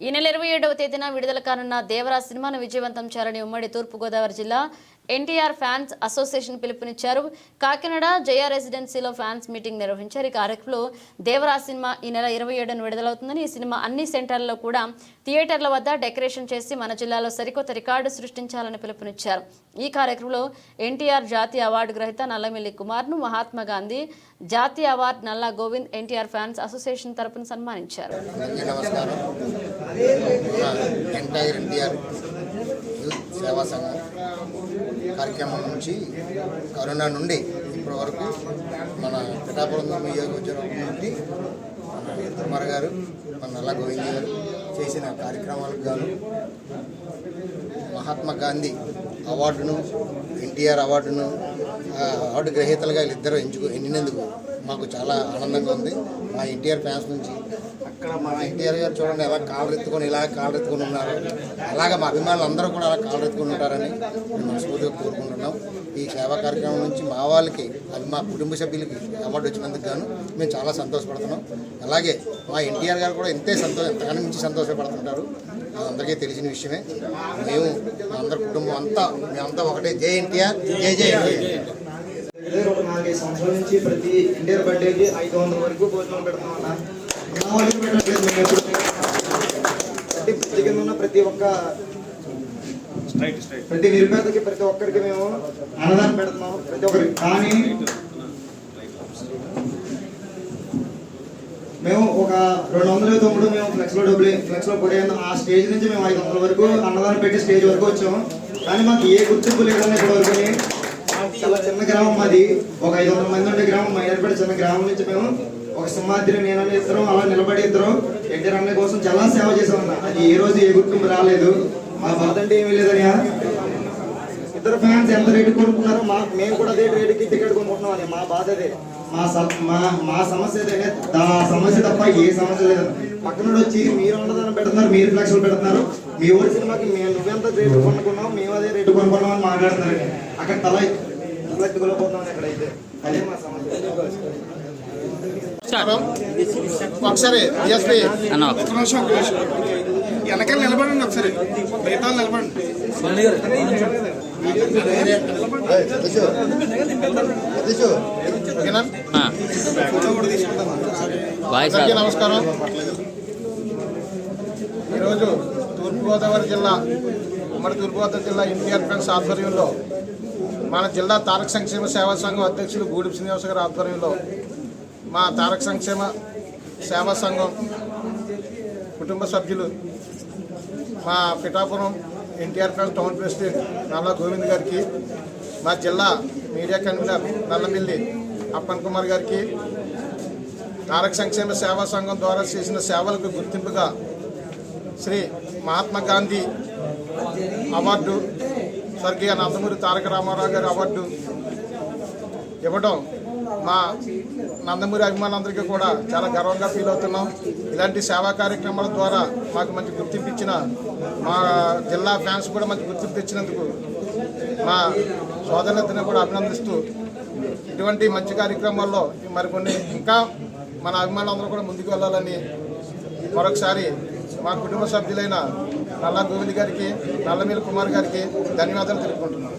ఈ నెల ఇరవై ఏడవ తేదీన విడుదల కానున్న దేవరా సినిమాను విజయవంతం చేయాలని ఉమ్మడి తూర్పుగోదావరి జిల్లా ఎన్టీఆర్ ఫ్యాన్స్ అసోసియేషన్ పిలుపునిచ్చారు. కాకినాడ జయ రెసిడెన్సీలో ఫ్యాన్స్ మీటింగ్ నిర్వహించారు. ఈ కార్యక్రమంలో దేవరా సినిమా ఈ నెల ఇరవై ఏడున విడుదలవుతుందని ఈ సినిమా అన్ని సెంటర్లలో కూడా థియేటర్ల వద్ద డెకరేషన్ చేసి మన జిల్లాలో సరికొత్త రికార్డు సృష్టించాలని పిలుపునిచ్చారు. ఈ కార్యక్రమంలో ఎన్టీఆర్ జాతీయ అవార్డు గ్రహీత నల్లమిల్లి కుమార్ను మహాత్మా గాంధీ జాతీయ అవార్డు నల్లా గోవింద్ ఎన్టీఆర్ ఫ్యాన్స్ అసోసియేషన్ తరపున సన్మానించారు. సేవా సంఘం కార్యక్రమం నుంచి కరోనా నుండి ఇప్పటి వరకు మన పిఠాపురం నియోజకవర్గం నుండి మన కుమార్ గారు మన నల్ల గోవింద్ గారు చేసిన కార్యక్రమాలకు గాను మహాత్మా గాంధీ అవార్డును ఎన్టీఆర్ అవార్డును అవార్డు గ్రహీతలుగా వీళ్ళిద్దరూ ఎంచుకు ఎన్నినందుకు మాకు చాలా ఆనందంగా ఉంది. మా ఎన్టీఆర్ ఫ్యాన్స్ నుంచి. అక్కడ మా ఎన్టీఆర్ గారు చూడండి ఎలా కాళ్ళెత్తుకొని ఇలా కాళ్ళెత్తుకొని ఉన్నారు. అలాగే మా అభిమానులు అందరూ కూడా అలా కాళ్ళెత్తుకొని ఉంటారని మేము మనస్ఫూర్తిగా కోరుకుంటున్నాం. ఈ సేవా కార్యక్రమం నుంచి మా వాళ్ళకి అది మా కుటుంబ సభ్యులకి అవార్డు వచ్చినందుకు గాను మేము చాలా సంతోషపడుతున్నాం. అలాగే మా ఎన్టీఆర్ గారు కూడా ఇంతే సంతోషం ఎంతగానో మించి సంతోషపడుతుంటారు. అది అందరికీ తెలిసిన విషయమే. మేము మా అందరి కుటుంబం అంతా మేమంతా ఒకటే. జై ఎన్టీఆర్ జై జై. ఎన్టీఆర్ ఇదే సంవత్సరం నుంచి ప్రతి ఇండియర్ బర్త్డేకి ఐదు వందల వరకు భోజనం పెడతాం అన్న. పెట్టట్లేదు మేము ఎప్పుడు ప్రతి ప్రతి కింద ఉన్న ప్రతి ఒక్క ప్రతి నిరుపేదకి ప్రతి ఒక్కరికి మేము అన్నదానం పెడుతున్నాం. ప్రతి ఒక్కరికి. కానీ మేము ఒక రెండు వందల తొమ్మిది మేము ఫ్లెక్స్లో డబ్బులు ఫ్లెక్స్లో ఆ స్టేజ్ నుంచి మేము ఐదు వందల వరకు అన్నదానం పెట్టి స్టేజ్ వరకు వచ్చాము. కానీ మాకు ఏ గుర్తింపు లేదని ఇప్పటివరకు చాలా చిన్న గ్రామం మాది. ఒక ఐదు వందల మంది ఉండే గ్రామం మైనార్పేట చిన్న గ్రామం నుంచి మేము ఒక సింహాద్రి నేను ఇద్దరం అలా నిలబడి ఇద్దరం ఎన్టీఆర్ అన్నయ్య కోసం చాలా సేవ చేసామన్న అది ఏ రోజు ఏ గుర్తింపు రాలేదు. మా బాధ అంటే ఏమీ లేదనియా? ఇద్దరు ఫ్యాన్స్ ఎంత రేటు కొనుక్కున్నారో మా మేము కూడా అదే రేటుకి టికెట్ కొనుక్కుంటున్నాం అని. మా బాధ అదే. మా స- మా మా సమస్య అదే. ఆ సమస్య తప్ప ఏ సమస్య లేదు పక్కన వచ్చి మీరు అన్నదానం పెడుతున్నారు మీరు ఫ్లెక్స్లు పెడుతున్నారు. మీ ఊరి సినిమాకి మేము నువ్వెంత రేటు కొనుక్కున్నావు మేము అదే రేటు కొనుక్కున్నాం అని మాట్లాడుతున్నారండి. అక్కడ తల తల ఎత్తుకోలేకపోతున్నాం ఎక్కడైతే అదే మా సమస్య ఒకసారి వెనకాల నిలబడండి ఒకసారి. మిగతా నిలబడండి. అందరికీ. నమస్కారం. ఈరోజు తూర్పుగోదావరి జిల్లా ఉమ్మడి తూర్పుగోదావరి జిల్లా ఎన్టీఆర్ ఫ్రెండ్స్ ఆధ్వర్యంలో మన జిల్లా తారక సంక్షేమ సేవా సంఘం అధ్యక్షులు గూడి శ్రీనివాస గారి ఆధ్వర్యంలో మా తారక సంక్షేమ సేవా సంఘం కుటుంబ సభ్యులు మా Pithapuram NTR friends town president Nalla Govind గారికి మా జిల్లా మీడియా కన్వీనర్ నల్లమిల్లి అప్పన్ కుమార్ గారికి తారక సంక్షేమ సేవా సంఘం ద్వారా చేసిన సేవలకు గుర్తింపుగా శ్రీ మహాత్మా గాంధీ అవార్డు స్వర్గీయ నందమూరి తారక రామారావు గారి అవార్డు ఇవ్వడం మా నందమూరి అభిమానులందరికీ కూడా చాలా గర్వంగా ఫీల్ అవుతున్నాం. ఇలాంటి సేవా కార్యక్రమాల ద్వారా మాకు మంచి గుర్తింపు ఇచ్చిన మా జిల్లా ఫ్యాన్స్ కూడా మంచి గుర్తింపు ఇచ్చినందుకు మా సోదరులతో కూడా అభినందిస్తూ ఇటువంటి మంచి కార్యక్రమాల్లో మరికొన్ని ఇంకా మన అభిమానులందరూ కూడా ముందుకు వెళ్ళాలని మరొకసారి మా కుటుంబ సభ్యులైన నల్లా గోవింద్ గారికి నల్లమీల కుమార్ గారికి ధన్యవాదాలు తెలుపుకుంటున్నాను.